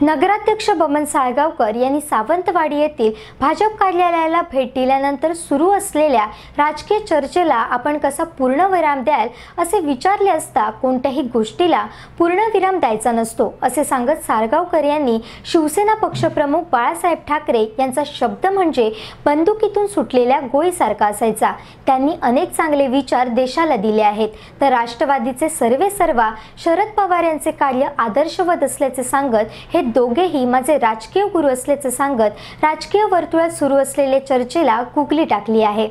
नगराध्यक्ष बमन साळगावकर यांनी सावंतवाडी येथील भाजप कार्यालयाला भेट दिल्यानंतर सुरू असलेल्या राजकीय चर्चेला आपण कसा पूर्णविराम द्याल असे विचारले असता कोणत्याही गोष्टीला पूर्णविराम द्यायचा नसतो असे सांगत साळगावकर यांनी शिवसेना पक्षप्रमुख बाळासाहेब ठाकरे यांचा शब्द म्हणजे बंदुकीतून सुटलेल्या गोळीसारखा असायचा. त्यांनी अनेक चांगले विचार देशाला दिले आहेत. तर राष्ट्रवादीचे सर्वे सर्वा शरद पवार यांचे कार्य आदर्शवत असल्याचे सांगत हे दोघेही माझे राजकीय गुरु असल्याचं सांगत राजकीय वर्तुळात सुरू असलेल्या चर्चेला कुकली टाकली आहे.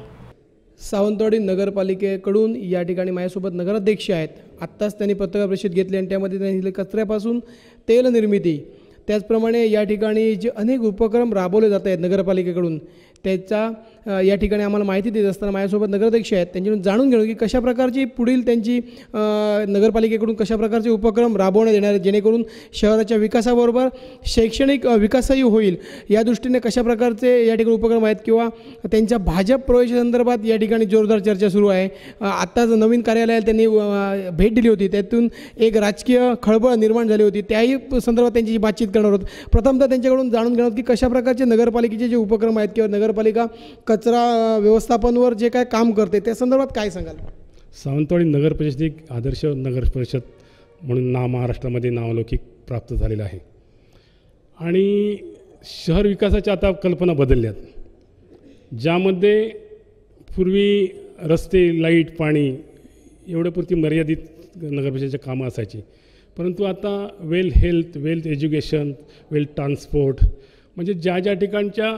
सावंतवाडी नगरपालिकेकडून या ठिकाणी माझ्यासोबत नगराध्यक्ष आहेत. आत्ताच त्यांनी पत्रकार परिषद घेतली आणि त्यामध्ये त्यांनी कचऱ्यापासून तेल निर्मिती. त्याचप्रमाणे या ठिकाणी जे अनेक उपक्रम राबवले जात आहेत नगरपालिकेकडून त्याचा या ठिकाणी आम्हाला माहिती देत असताना माझ्यासोबत नगराध्यक्ष आहेत. त्यांच्याकडून जाणून घेणं की कशा प्रकारची पुढील त्यांची नगरपालिकेकडून कशा प्रकारचे उपक्रम राबवण्यात येणार आहेत जेणेकरून शहराच्या विकासाबरोबर शैक्षणिक विकासही होईल. या दृष्टीने कशा प्रकारचे या ठिकाणी उपक्रम आहेत किंवा त्यांच्या भाजप प्रवेशासंदर्भात या ठिकाणी जोरदार चर्चा सुरू आहे. आत्ताच नवीन कार्यालयाला त्यांनी भेट दिली होती. त्यातून एक राजकीय खळबळ निर्माण झाली होती. त्याही संदर्भात त्यांची बातचीत करणार आहोत. प्रथमतः त्यांच्याकडून जाणून घेणार की कशा प्रकारचे नगरपालिकेचे जे उपक्रम आहेत किंवा नगरपालिका कचरा व्यवस्थापनवर जे काय काम करते त्या संदर्भात काय सांगाल? सावंतवाडी नगर परिषद एक आदर्श नगर परिषद म्हणून नाव महाराष्ट्रामध्ये नावलौकिक प्राप्त झालेलं आहे. आणि शहर विकासाच्या आता कल्पना बदलल्यात. ज्यामध्ये पूर्वी रस्ते लाइट पाणी एवढ्यापुरती मर्यादित नगर परिषदेच्या कामं असायची. परंतु आता well health wealth education well transport म्हणजे ज्या ज्या ठिकाणच्या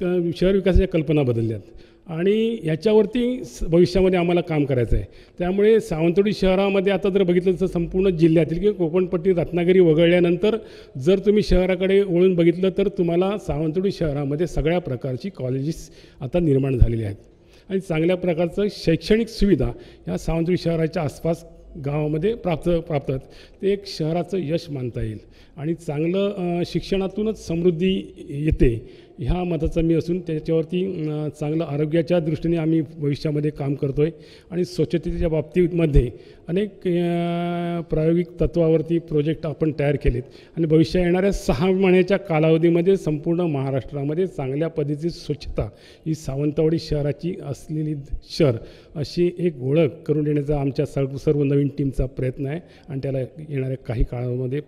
क- शहर विकासाच्या कल्पना बदलल्यात. आणि ह्याच्यावरती स- भविष्यामध्ये आम्हाला काम करायचं आहे. त्यामुळे सावंतवाडी शहरामध्ये आता जर बघितलं तर संपूर्ण जिल्ह्यातील किंवा कोकणपट्टी रत्नागिरी वगळल्यानंतर जर तुम्ही शहराकडे वळून बघितलं तर तुम्हाला सावंतवाडी शहरामध्ये सगळ्या प्रकारची कॉलेजेस आता निर्माण झालेली आहेत. आणि चांगल्या प्रकारचं शैक्षणिक सुविधा ह्या सावंतवाडी शहराच्या आसपास गावामध्ये प्राप्त प्राप्त आहेत. ते एक शहराचं यश मानता येईल आणि चांगलं शिक्षणातूनच समृद्धी येते ह्या मताचा मी असून त्याच्यावरती चांगलं आरोग्याच्या दृष्टीने आम्ही भविष्यामध्ये काम करतो आहे आणि स्वच्छतेच्या बाबतीमध्ये अनेक प्रायोगिक तत्वावरती प्रोजेक्ट आपण तयार केलेत. आणि भविष्यात येणाऱ्या सहा महिन्याच्या कालावधीमध्ये संपूर्ण महाराष्ट्रामध्ये चांगल्या पद्धतीची स्वच्छता ही सावंतवाडी शहराची असलेली शहर अशी एक ओळख करून देण्याचा आमच्या सर्व सर्व नवीन टीमचा प्रयत्न आहे. आणि त्याला येणाऱ्या काही काळामध्ये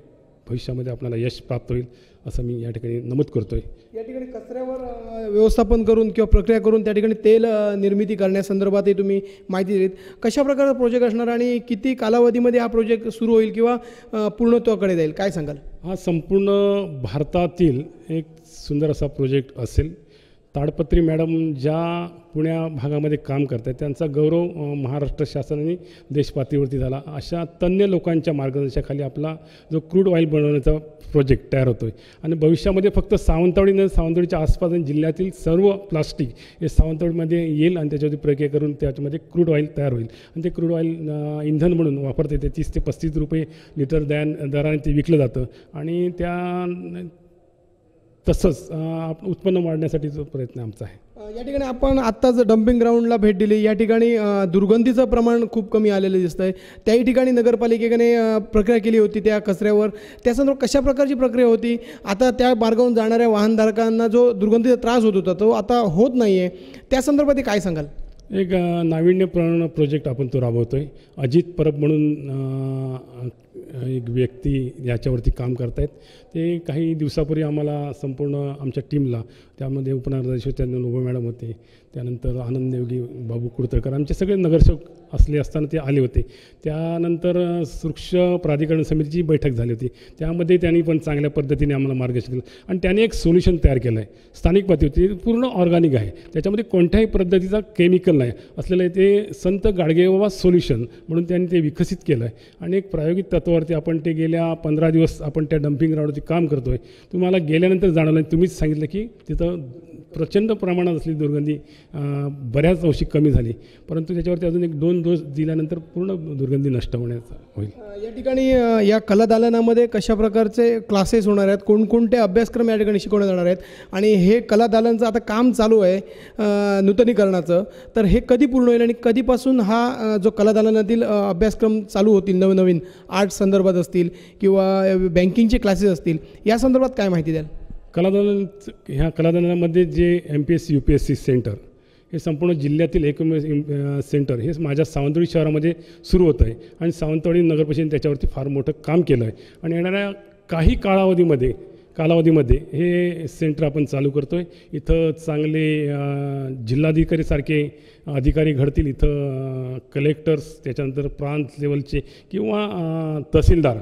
भविष्यामध्ये आपल्याला यश प्राप्त होईल असं मी या ठिकाणी नमूद करतो आहे या ठिकाणी कचऱ्यावर व्यवस्थापन करून किंवा प्रक्रिया करून त्या ठिकाणी तेल निर्मिती करण्यासंदर्भातही तुम्ही माहिती दिलीत. कशा प्रकारचा प्रोजेक्ट असणार आणि किती कालावधीमध्ये हा प्रोजेक्ट सुरू होईल किंवा पूर्णत्वाकडे जाईल काय सांगाल? हा संपूर्ण भारतातील एक सुंदर असा प्रोजेक्ट असेल. ताडपत्री मॅडम ज्या पुण्या भागामध्ये काम करत आहेत त्यांचा गौरव महाराष्ट्र शासनाने देशपातळीवरती झाला. अशा तज्ञ लोकांच्या मार्गदर्शनाखाली आपला जो क्रूड ऑइल बनवण्याचा प्रोजेक्ट तयार होतो आहे आणि भविष्यामध्ये फक्त सावंतवाडी न सावंतवाडीच्या आसपास आणि जिल्ह्यातील सर्व प्लास्टिक हे सावंतवाडीमध्ये येईल आणि त्याच्यावरती प्रक्रिया करून त्याच्यामध्ये क्रूड ऑइल तयार होईल. आणि ते क्रूड ऑइल इंधन म्हणून वापरता येते. तीस ते पस्तीस रुपये लिटर दयान दराने ते विकलं जातं. आणि त्या तसंच उत्पन्न वाढण्यासाठीचा प्रयत्न आमचा आहे. या ठिकाणी आपण आत्ताच डम्पिंग ग्राउंडला भेट दिली या ठिकाणी दुर्गंधीचं प्रमाण खूप कमी आलेलं दिसतं आहे त्याही ठिकाणी नगरपालिकेने प्रक्रिया केली होती त्या कचऱ्यावर. त्या संदर्भात कशा प्रकारची प्रक्रिया होती? आता त्या मार्गावरून जाणाऱ्या वाहनधारकांना जो दुर्गंधीचा त्रास होत होता तो आता होत नाही आहे त्या संदर्भात काय सांगाल? एक नाविन्यपूर्ण प्रोजेक्ट आपण तो राबवतो आहे अजित परब म्हणून एक व्यक्ती याच्यावरती काम करतायत. ते काही दिवसापूर्वी आम्हाला संपूर्ण आमच्या टीमला त्यामध्ये उपनगराध्यक्ष त्यांना उभे मॅडम होते त्यानंतर आनंद देवगी बाबू कुडतळकर आमचे सगळे नगरसेवक असले असताना ते आले होते. त्यानंतर वृक्ष प्राधिकरण समितीची बैठक झाली होती. त्यामध्ये त्यांनी पण चांगल्या पद्धतीने आम्हाला मार्गदर्शन केलं. आणि त्याने एक सोल्युशन तयार केलं आहे स्थानिक पातळीवरती पूर्ण ऑर्गॅनिक आहे. त्याच्यामध्ये कोणत्याही पद्धतीचा केमिकल नाही. असलेलं आहे ते संत गाडगेबाबा सोल्युशन म्हणून त्यांनी ते विकसित केलं आहे आणि एक प्रायोगिक तत्वावरती आपण ते गेल्या पंधरा दिवस आपण त्या डम्पिंग ग्राउंडवरती काम करतो आहे तुम्हाला गेल्यानंतर जाणवलं तुम्हीच सांगितलं की तिथं प्रचंड प्रमाणात असलेली दुर्गंधी बऱ्याच अंशी कमी झाली. परंतु त्याच्यावरती अजून एक दोन डोस दिल्यानंतर पूर्ण दुर्गंधी नष्ट होण्याचा होईल. या ठिकाणी या कला दालनामध्ये कशा प्रकारचे क्लासेस होणार आहेत? कोणकोणते अभ्यासक्रम या ठिकाणी शिकवण्यात जाणार आहेत? आणि हे कला दालनचं आता काम चालू आहे नूतनीकरणाचं. तर हे कधी पूर्ण होईल आणि कधीपासून हा जो कला दालनातील अभ्यासक्रम चालू होतील नवनवीन आर्ट संदर्भात असतील किंवा बँकिंगचे क्लासेस असतील या संदर्भात काय माहिती द्याल? कलादालन ह्या कलादालनामध्ये जे M P S C U P S C centre हे संपूर्ण जिल्ह्यातील एकमेव सेंटर हे माझ्या सावंतवाडी शहरामध्ये सुरू होतं आहे. आणि सावंतवाडी नगर परिषदेने त्याच्यावरती फार मोठं काम केलं आहे. आणि येणाऱ्या काही कालावधीमध्ये कालावधीमध्ये हे सेंटर आपण चालू करतो आहे इथं चांगले जिल्हाधिकारीसारखे अधिकारी घडतील. इथं कलेक्टर्स त्याच्यानंतर प्रांत लेवलचे किंवा तहसीलदार.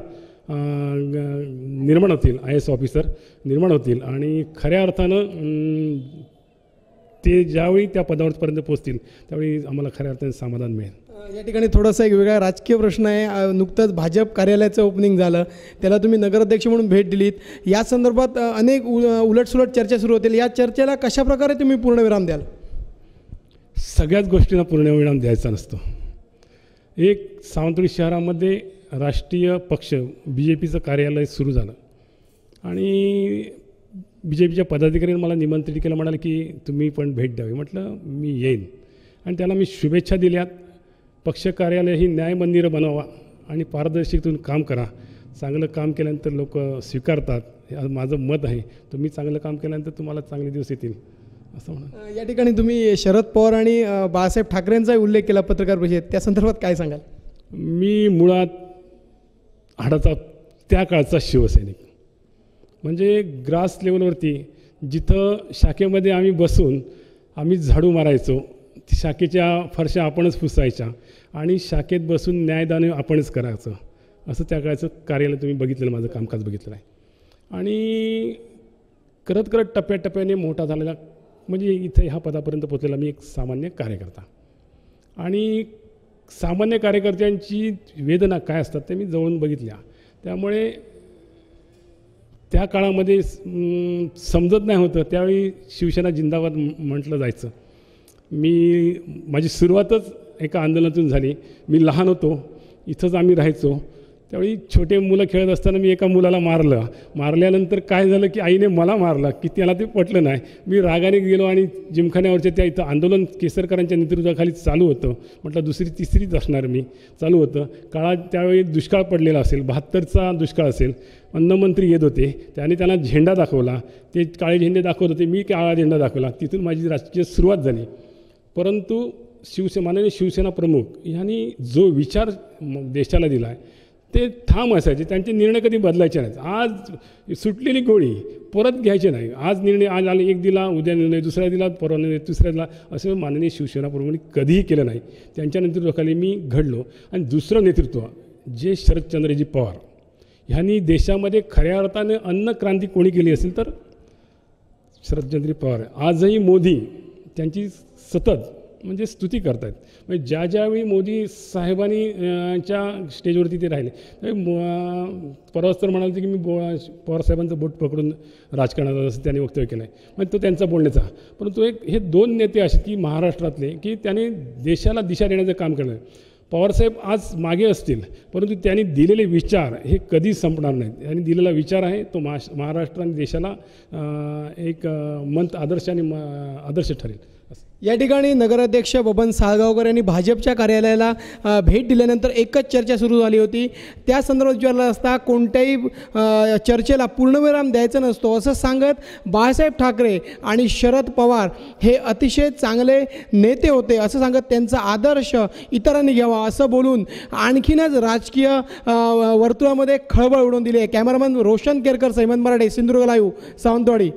निर्माण होतील आय एस ऑफिसर निर्माण होतील आणि खऱ्या अर्थानं ते ज्यावेळी त्या पदावरपर्यंत पोहोचतील त्यावेळी आम्हाला खऱ्या अर्थाने समाधान मिळेल. या ठिकाणी थोडासा एक वेगळा राजकीय प्रश्न आहे. नुकतंच भाजप कार्यालयाचं ओपनिंग झालं. त्याला तुम्ही नगराध्यक्ष म्हणून भेट दिलीत. या संदर्भात अनेक उ उलटसुलट चर्चा सुरू होतील. या चर्चेला कशा प्रकारे तुम्ही पूर्णविराम द्याल? सगळ्याच गोष्टींना पूर्णविराम द्यायचा नसतो. एक सावंतवाडी शहरामध्ये राष्ट्रीय पक्ष बी जे पीचं कार्यालय सुरू झालं. आणि बी जे पीच्या पदाधिकाऱ्यांनी मला निमंत्रित केलं म्हणाले की तुम्ही पण भेट द्यावी. म्हटलं मी येईन. आणि त्याला मी शुभेच्छा दिल्यात पक्ष कार्यालय ही न्यायमंदिरं बनवा आणि पारदर्शकतेतून काम करा. चांगलं काम केल्यानंतर लोक स्वीकारतात. हे माझं मत आहे. तुम्ही चांगलं काम केल्यानंतर तुम्हाला चांगले दिवस येतील. असं म्हणा. या ठिकाणी तुम्ही शरद पवार आणि बाळासाहेब ठाकरेंचाही उल्लेख केला पत्रकार परिषदेत. त्या संदर्भात काय सांगाल? मी मुळात हाडाचा त्या काळचा शिवसैनिक. म्हणजे ग्रास लेवलवरती जिथं शाखेमध्ये आम्ही बसून आम्ही झाडू मारायचो शाखेच्या फरशा आपणच पुसायच्या आणि शाखेत बसून न्यायदान आपणच करायचं. असं त्या काळचं कार्यालय तुम्ही बघितलेलं माझं कामकाज बघितलेलं आहे. आणि करत करत टप्प्याटप्प्याने मोठा झालेला म्हणजे इथं ह्या पदापर्यंत पोचलेला मी एक सामान्य कार्यकर्ता. आणि सामान्य कार्यकर्त्यांची वेदना काय असतात ते मी जवळून बघितल्या. त्यामुळे त्या काळामध्ये समजत नाही होतं. त्यावेळी शिवसेना जिंदाबाद म्हटलं जायचं. मी माझी सुरुवातच एका आंदोलनातून झाली. मी लहान होतो. इथंच आम्ही राहायचो. त्यावेळी छोटे मुलं खेळत असताना मी एका मुलाला मारलं. मारल्यानंतर काय झालं की आईने मला मारलं की त्याला ते पटलं नाही. मी रागाने गेलो आणि जिमखान्यावरच्या त्या इथं आंदोलन केसरकरांच्या नेतृत्वाखाली चालू होतं. म्हटलं दुसरी तिसरीच असणार मी. चालू होतं. काळात त्यावेळी दुष्काळ पडलेला असेल बहात्तरचा दुष्काळ असेल. अन्नमंत्री येत होते. त्याने त्यांना झेंडा दाखवला. ते काळे झेंडे दाखवत होते. मी काळा झेंडा दाखवला. तिथून माझी राजकीय सुरुवात झाली. परंतु शिवसे माननीय शिवसेना प्रमुख यांनी जो विचार देशाला दिला आहे ते ठाम असायचे. त्यांचे निर्णय कधी बदलायचे नाहीत. आज सुटलेली गोळी परत घ्यायचे नाही. आज निर्णय आज आले एक दिला उद्या निर्णय दुसऱ्या दिला परवा निर्णय तिसऱ्या दिला असं माननीय शिवसेनाप्रमाणे कधीही केलं नाही. त्यांच्या नेतृत्वाखाली मी घडलो. आणि दुसरं नेतृत्व जे शरदचंद्रजी पवार ह्यांनी देशामध्ये खऱ्या अर्थाने अन्न क्रांती कोणी केली असेल तर शरदचंद्र पवार. आजही मोदी त्यांची सतत म्हणजे स्तुती करतायत. म्हणजे ज्या ज्यावेळी मोदी साहेबांनी च्या स्टेजवरती ते राहिले मो- परवाच तर म्हणाले की मी बो पवारसाहेबांचं बोट पकडून राजकारणात असं त्यांनी वक्तव्य केलं आहे म्हणजे तो त्यांचा बोलण्याचा परंतु एक हे दोन नेते असे की महाराष्ट्रातले की त्यांनी देशाला दिशा देण्याचं काम केलं आहे पवारसाहेब आज मागे असतील परंतु त्यांनी दिलेले विचार हे कधी संपणार नाहीत. त्यांनी दिलेला विचार आहे तो महाश महाराष्ट्र आणि देशाला एक मंत आदर्श आणि म- आदर्श ठरेल. या ठिकाणी नगराध्यक्ष बबन साळगावकर यांनी भाजपच्या कार्यालयाला भेट दिल्यानंतर एकच चर्चा सुरू झाली होती. त्या संदर्भात विचारलं असता कोणत्याही चर्चेला पूर्णविराम द्यायचा नसतो असं सांगत बाळासाहेब ठाकरे आणि शरद पवार हे अतिशय चांगले नेते होते असं सांगत त्यांचा आदर्श इतरांनी घ्यावा असं बोलून आणखीनच राजकीय वर्तुळामध्ये खळबळ उडवून दिली आहे. Cameraman Roshan Kerkar Saimant Marathe Sindhudurg live Sawantwadi.